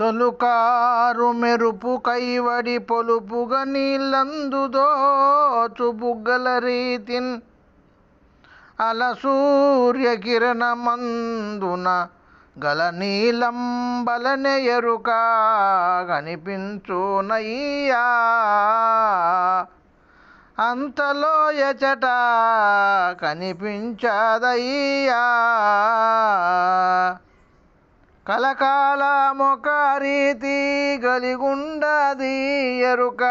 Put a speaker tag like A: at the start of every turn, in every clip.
A: తొలుకారు మెరుపు కైవడి పొలుపుగా నీళ్ళందుదోచు బుగ్గల రీతిన్ అల సూర్యకిరణమందున గల నీలంబలనే ఎరుక కనిపించునయ్యా. అంతలో ఎచట కనిపించదయ్యా. కలకాలమొక రీతి గలిగుండది ఎరుక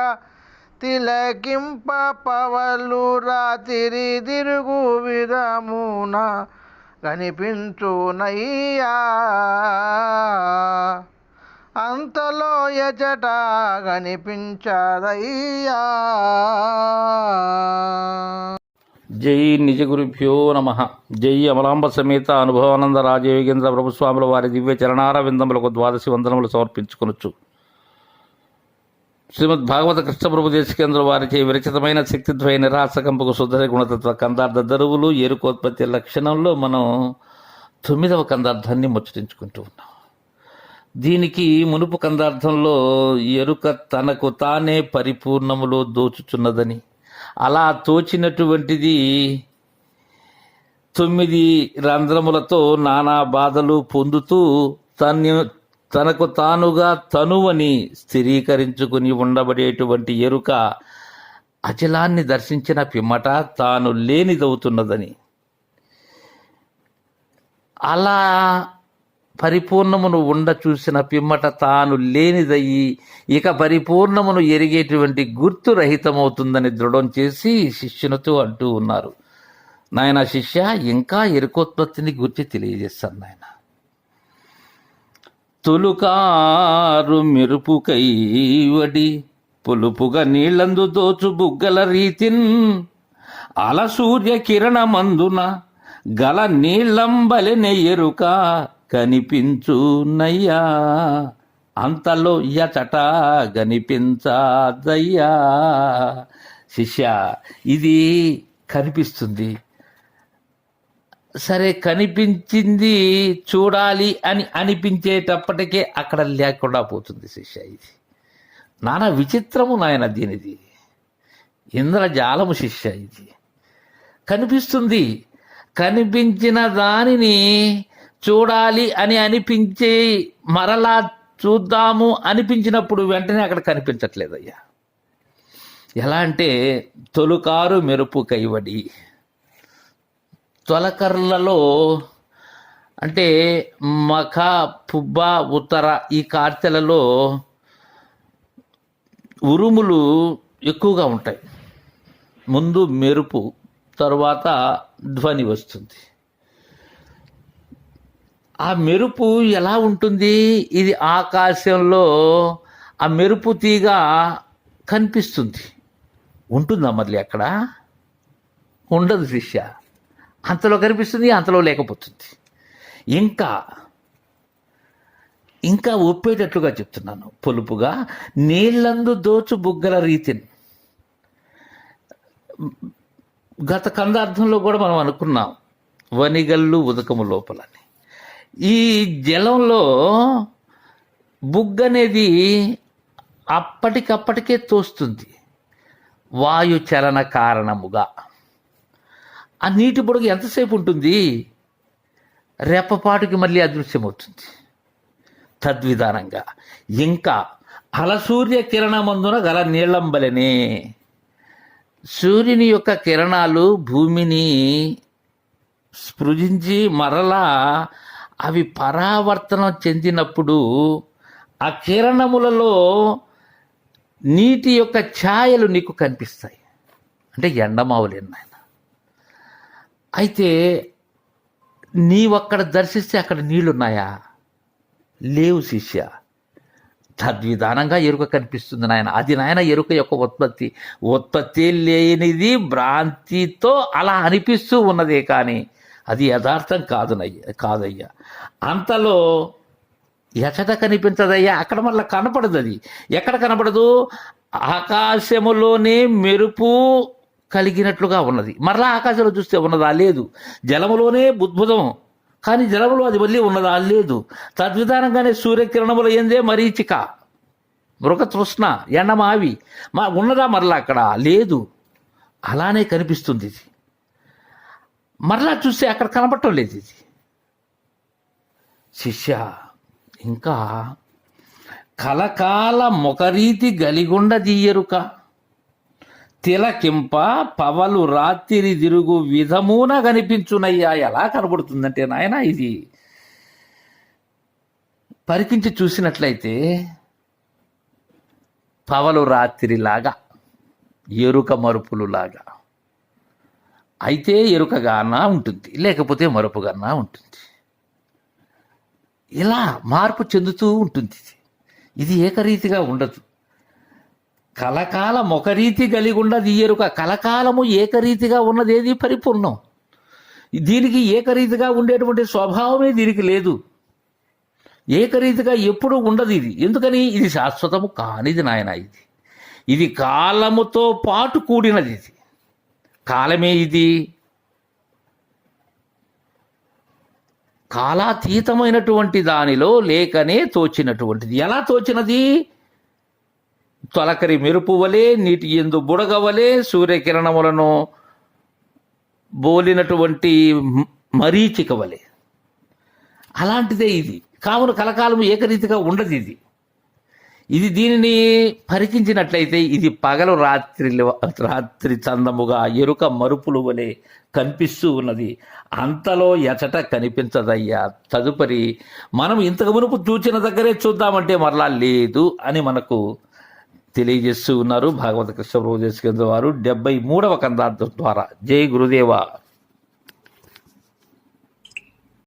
A: తిలకింప పవలు రాతిరి తిరుగు విధమున కనిపించునయ్యా అంతలో ఎచట కనిపించదయ్యా.
B: జై నిజ గురుభ్యో నమ. జై అమలాంబ సమేత అనుభవానంద రాజయోగేంద్ర ప్రభుస్వాముల వారి దివ్య చరణార విందములకు ద్వాదశి వందనములు సమర్పించుకొనొచ్చు. శ్రీమద్ భాగవత కృష్ణప్రభు దేశకేంద్ర వారిచే విరచితమైన శక్తిద్వయ నిరాసకంపకు శుద్ధ గుణతత్వ కందార్థ దరువులు ఎరుకోత్పత్తి లక్షణంలో మనం తొమ్మిదవ కందార్థాన్ని ముచ్చటించుకుంటూ ఉన్నాం. దీనికి మునుపు కందార్థంలో ఎరుక తనకు తానే పరిపూర్ణములో దోచుచున్నదని అలా తోచినటువంటిది తొమ్మిది రంధ్రములతో నానా బాధలు పొందుతూ తను తనకు తానుగా తనువని స్థిరీకరించుకుని ఉండబడేటువంటి ఎరుక అచలాన్ని దర్శించిన పిమ్మట తాను లేనిదవుతున్నదని. అలా పరిపూర్ణమును ఉండ చూసిన పిమ్మట తాను లేనిదయ్యి ఇక పరిపూర్ణమును ఎరిగేటువంటి గుర్తు రహితమవుతుందని దృఢం చేసి శిష్యునితో అంటూ ఉన్నారు. నాయన శిష్య ఇంకా ఎరుకోత్పత్తిని గుర్తి తెలియజేస్తాను నాయన. తొలుకారు మెరుపుకై వడి పులుపుగా నీళ్ళందు దోచు బుగ్గల రీతిన్ అల సూర్య కిరణమందున గల నీళ్ళంబలిన ఎరుక కనిపించునయ్యా. అంతలో ఎచట కనిపించదయ్యా శిష్య ఇది కనిపిస్తుంది. సరే కనిపించింది చూడాలి అని అనిపించేటప్పటికే అక్కడ లేకుండా పోతుంది శిష్య ఇది. నానా విచిత్రము నాయన దీనిది. ఇంద్రజాలము శిష్య ఇది. కనిపిస్తుంది. కనిపించిన దానిని చూడాలి అని అనిపించి మరలా చూద్దాము అనిపించినప్పుడు వెంటనే అక్కడ కనిపించట్లేదయ్యా ఎలా అంటే తొలుకారు మెరుపు కైవడి. తొలకర్లలో అంటే మఖ పుబ్బ ఉత్తర ఈ కార్తెలలో ఉరుములు ఎక్కువగా ఉంటాయి. ముందు మెరుపు తరువాత ధ్వని వస్తుంది. ఆ మెరుపు ఎలా ఉంటుంది? ఇది ఆకాశంలో ఆ మెరుపు తీగ కనిపిస్తుంది. ఉంటుందా మళ్ళీ అక్కడ? ఉండదు శిష్య. అంతలో కనిపిస్తుంది అంతలో లేకపోతుంది. ఇంకా ఇంకా ఒప్పేటట్లుగా చెప్తున్నాను. పొలుపుగా నీళ్ళందు దోచు బుగ్గల రీతిని గత కందార్థంలో కూడా మనం అనుకున్నాం వనిగల్లు ఉదకము లోపలని. ఈ జలంలో బుగ్గ అనేది అప్పటికప్పటికే తోస్తుంది. వాయు చలన కారణముగా. ఆ నీటి పొడుగు ఎంతసేపు ఉంటుంది? రెప్పపాటుకి మళ్ళీ అదృశ్యమవుతుంది. తద్విధానంగా. ఇంకా అలసూర్య కిరణమందున గల నీళ్ళంబలనే సూర్యుని యొక్క కిరణాలు భూమిని స్పృజించి మరలా అవి పరావర్తనం చెందినప్పుడు ఆ కిరణములలో నీటి యొక్క ఛాయలు నీకు కనిపిస్తాయి. అంటే ఎండమావులేను నాయన? అయితే నీవక్కడ దర్శిస్తే అక్కడ నీళ్ళున్నాయా? లేవు శిష్య. తద్విధానంగా ఎరుక కనిపిస్తుంది నాయన. అది నాయన ఎరుక యొక్క ఉత్పత్తి. ఉత్పత్తి లేనిది భ్రాంతితో అలా అనిపిస్తూ ఉన్నదే కానీ అది యథార్థం కాదునయ్య కాదయ్యా. అంతలో ఎచట కనిపించదయ్యా? అక్కడ మళ్ళీ కనపడదు అది ఎక్కడ కనపడదు? ఆకాశములోనే మెరుపు కలిగినట్లుగా ఉన్నది. మరలా ఆకాశంలో చూస్తే ఉన్నదా? లేదు. జలములోనే బుద్భుతం కానీ జలములో అది మళ్ళీ ఉన్నదా? లేదు. తద్విధానంగానే సూర్యకిరణములు ఏందే మరీచిక. మృగ తృష్ణ ఎండమావి. మా ఉన్నదా మరలా అక్కడ? లేదు. అలానే కనిపిస్తుంది ఇది. మరలా చూస్తే అక్కడ కనపడటం లేదు ఇది. శిష్య ఇంకా కలకాల ముఖరీతి గలిగుండ దీయరుక తిలకింప పవలు రాత్రి తిరుగు విధమున కనిపించునయ్యా. ఎలా కనబడుతుందంటే నాయన ఇది. పరికించి చూసినట్లయితే పవలు రాత్రిలాగా ఎరుక మరుపులు లాగా అయితే ఎరుకగానా ఉంటుంది లేకపోతే మరుపుగానా ఉంటుంది. ఇలా మార్పు చెందుతూ ఉంటుంది ఇది. ఇది ఏకరీతిగా ఉండదు. కలకాలం ఒక రీతి కలిగి ఉండదు ఈ ఎరుక. కలకాలము ఏకరీతిగా ఉన్నది ఏది పరిపూర్ణం. దీనికి ఏకరీతిగా ఉండేటువంటి స్వభావమే దీనికి లేదు. ఏకరీతిగా ఎప్పుడూ ఉండదు ఇది. ఎందుకని? ఇది శాశ్వతము కానిది నాయన ఇది. ఇది కాలముతో పాటు కూడినది ఇది. కాలమే ఇది కాలాతీతమైనటువంటి దానిలో లేకనే తోచినటువంటిది. ఎలా తోచినది? తొలకరి మెరుపు వలె నీటి ఎందు బుడగవలే సూర్యకిరణములను బోలినటువంటి మరీచిక వలె. అలాంటిదే ఇది. కావున కలకాలం ఏకరీతిగా ఉండదు ఇది. ఇది దీనిని పరికించినట్లయితే ఇది పగలు రాత్రి రాత్రి చందముగా ఎరుక మరుపులు వలె కనిపిస్తూ ఉన్నది. అంతలో ఎచట కనిపించదయ్యా. తదుపరి మనం ఇంతకు మునుపు చూచిన దగ్గరే చూద్దామంటే మరలా లేదు అని మనకు తెలియజేస్తూ ఉన్నారు భాగవత కృష్ణ ప్రభుదేశ్ వారు డెబ్బై మూడవ కందార్థం ద్వారా. జై గురుదేవ.